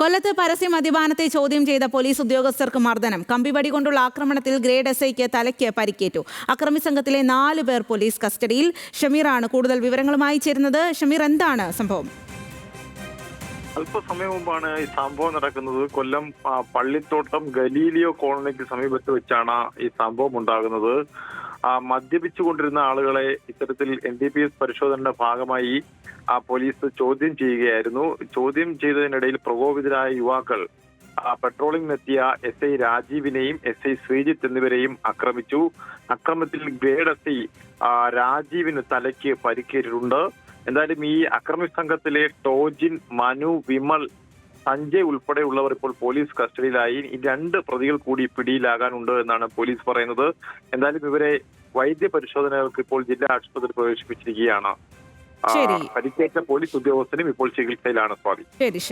കൊല്ലത്ത് പരസ്യ മദ്യപാനത്തെ ചോദ്യം ചെയ്ത പോലീസ് ഉദ്യോഗസ്ഥർക്ക് മർദ്ദനം. കമ്പിവടി കൊണ്ടുള്ള ആക്രമണത്തിൽ ഗ്രേഡ് എസ് ഐക്ക് തലയ്ക്ക് പരിക്കേറ്റു. അക്രമി സംഘത്തിലെ നാല് പേർ പോലീസ് കസ്റ്റഡിയിൽ. ഷമീറാണ് കൂടുതൽ വിവരങ്ങളുമായി ചേരുന്നത്. ഷമീർ എന്താണ് സംഭവം? അല്പസമയം മുമ്പാണ് ഈ സംഭവം നടക്കുന്നത്. കൊല്ലം പള്ളിത്തോട്ടം ഗലീലിയോ കോളനിക്ക് സമീപത്ത് വെച്ചാണ് ഈ സംഭവം ഉണ്ടാകുന്നത്. മദ്യപിച്ചുകൊണ്ടിരുന്ന ആളുകളെ ഇത്തരത്തിൽ എൻ ഡി പി എസ് പരിശോധനയുടെ ഭാഗമായി ആ പോലീസ് ചോദ്യം ചെയ്യുകയായിരുന്നു. ചോദ്യം ചെയ്തതിനിടയിൽ പ്രകോപിതരായ യുവാക്കൾ ആ, പെട്രോളിംഗിനെത്തിയ എസ് ഐ രാജീവിനെയും എസ് ഐ ശ്രീജിത്ത് എന്നിവരെയും ആക്രമിച്ചു. അക്രമത്തിൽ ഗ്രേഡ് എസ് ഐ ആ, രാജീവിന് തലയ്ക്ക് പരിക്കേറ്റിട്ടുണ്ട്. എന്തായാലും ഈ അക്രമി സംഘത്തിലെ ടോജിൻ മനു വിമൽ സഞ്ജയ് ഉൾപ്പെടെയുള്ളവർ ഇപ്പോൾ പോലീസ് കസ്റ്റഡിയിലായി. രണ്ട് പ്രതികൾ കൂടി പിടിയിലാകാനുണ്ട് എന്നാണ് പോലീസ് പറയുന്നത്. എന്തായാലും ഇവരെ വൈദ്യ പരിശോധനകൾക്ക് ഇപ്പോൾ ജില്ലാ ആശുപത്രിയിൽ പ്രവേശിപ്പിച്ചിരിക്കുകയാണ്. പരിക്കേറ്റ പോലീസ് ഉദ്യോഗസ്ഥനും ഇപ്പോൾ ചികിത്സയിലാണ് സ്വാതി ശരി